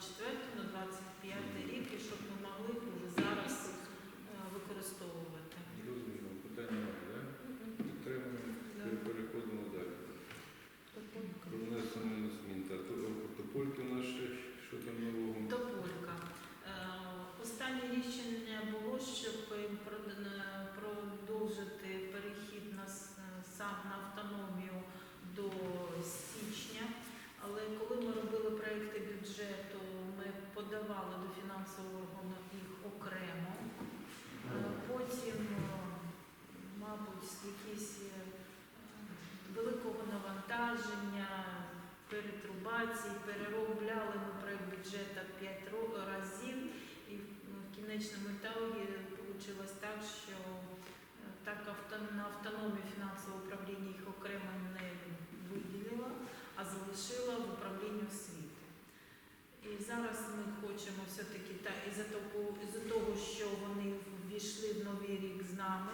understood 5 разів. І ну, в кінечному ітогі вийшло так, що е, так на автономію фінансового управління їх окремо не виділила, а залишила в управлінні освіти. І зараз ми хочемо все-таки, та із-за того, із-за того, що вони ввійшли в новий рік з нами,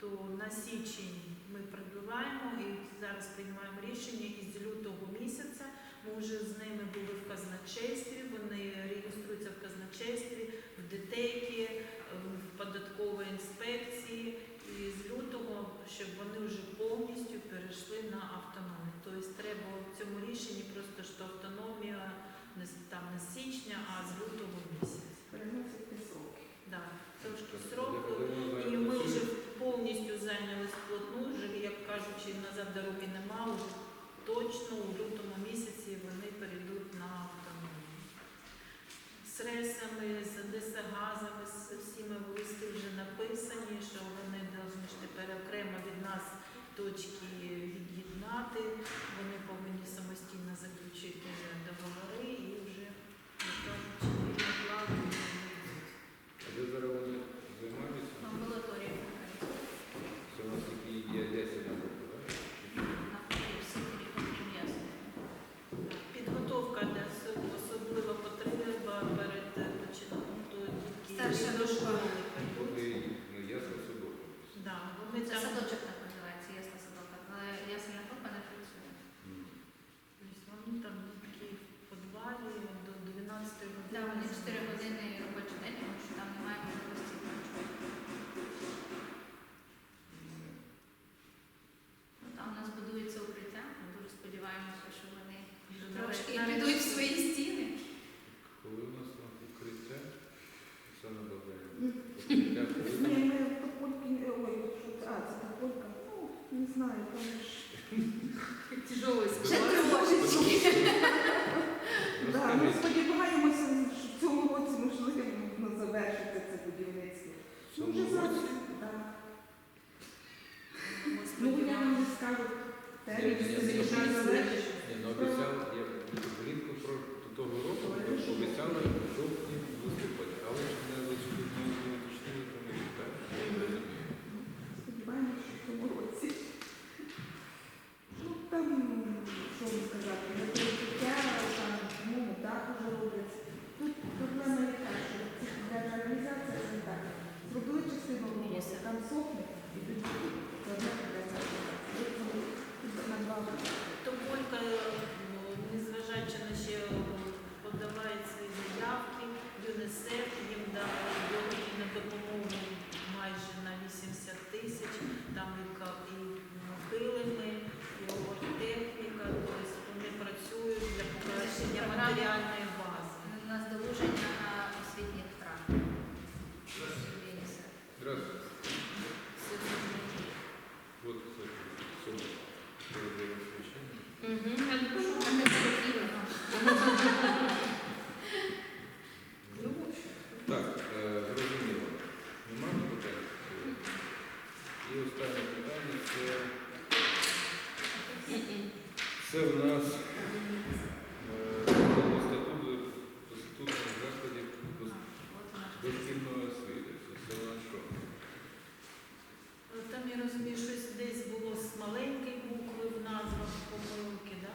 то на січень ми прибуваємо і зараз приймаємо рішення із лютого місяця. Ми вже з ними були в казначействі, вони реєструються в казначействі, в ДТЕКі, в податкової інспекції. І з лютого, щоб вони вже повністю перейшли на автономію. Тобто треба в цьому рішенні просто що автономія не там не з січня, а з лютого місяця. Переносити сроки. Да, трошки сроку. І ми вже повністю зайнялись вплотну, вже, як кажучи, назад дороги нема, вже точно у лютому місяці вони перейдуть на автономію. З ресами, з десагазами, з всіми листи вже написані, що вони повинні тепер окремо від нас точки від'єднати, вони повинні самостійно заключити договори і вже, як кажучи, вільно плавно йдуть. А де зараз вони займаються? Амбулаторія. Це у нас такі є 10 на року, так? Навпаки, всі перев'язані. Підготовка для особ- особлива потреба перед е, початком то тільки Старша до дошка. школи Поки прийдуть. ну, ясно садок. Да, вони Це там садочок так називається, ясна садок, але ясельна група не працює. М. тобто вони там такі в підвалі до 12 години. Да, вони 4 години робочий день, тому що там немає можливості відпочити. Ну, Там у нас будується укриття, ми дуже сподіваємося, що вони Вже трошки навіть- підуть в свої стіни. Коли у нас там укриття? Оксана Богданівна. Укриття коли Ні, там? ми Топольки, ой, що це, а, це Тополька, ну, не знаю. Тяжело Ще трошечки. Да, ми сподіваємося, що в цьому році можливо завершити це будівництво. Ну, вже зараз? Ну, я вам скажу, термін, Ні, ні, це ні, вже ні, залежить. Ні, ну обіцяв, я влітку про того року обіцяли в жовтні в листопаді, але ж не зачепили, не уточнили про них, так? Я не розумію. Сподіваємося, що в цьому році. Ну, там, що вам сказати, на перекриття, там, ну, дах уже роблять. Тут проблема яка, що ці- для реалізації це так. Зробили частину роботи, там сохне, і тоді одна на. Тополька, ну, незважаючи на ще подаває свої заявки, ЮНІСЕФ їм дали благодійну допомогу майже на 80 тисяч, там і ка- і оргтехніка, тобто вони працюють для покращення матеріальної бази. У нас долучення на освітніх втрат. ЮНІСЕФ. Здравствуйте. Все зрозуміло. Вот, кстати, сумма. Передаю освещение. Ну, Так, е, зрозуміло. Нема питань? І останнє питання це, це в нас е, статут статутних закладів дошкільної освіти. Це, у нас що? Там я розумію, щось десь було з маленької букви в назвах помилки, да?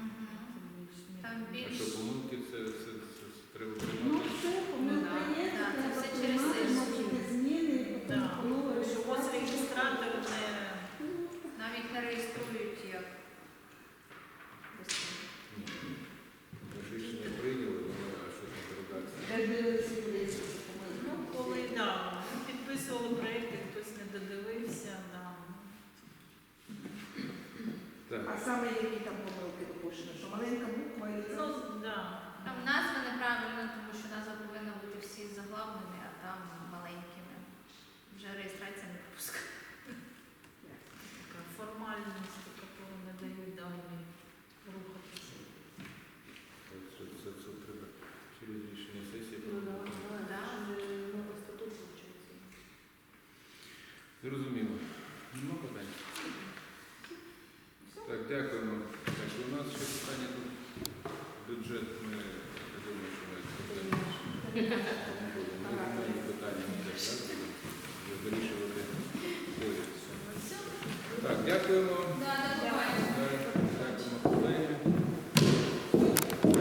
Мгм. Там А більш що помилки це, це, це, треба Ну, приймати? все, помилка да, є, да, це треба все через приймати, сесію. вносити зміни, потім Да. поновити. Що ось реєстратор не навіть не реєструють як дослідник. Ми ж рішення прийняли, воно, а що там редакція? Де дивилися людей, що це помилка. Ну, коли да, підписували проєкти, хтось не додивився, да. Так. А саме які там помилки допущені, що маленька буква і. Ну, да. Там назва неправильна, тому що назва повинна бути всі заглавними, а там маленькими. Вже реєстрація не пропускає. Така формальність, яку не дають далі рухатися. Це, це, це треба через рішення сесії. Ну. Зрозуміло. Нема питань. Так, дякуємо. У нас ще питання тут. Я думаю, що ми проблеми питання і так дякуємо.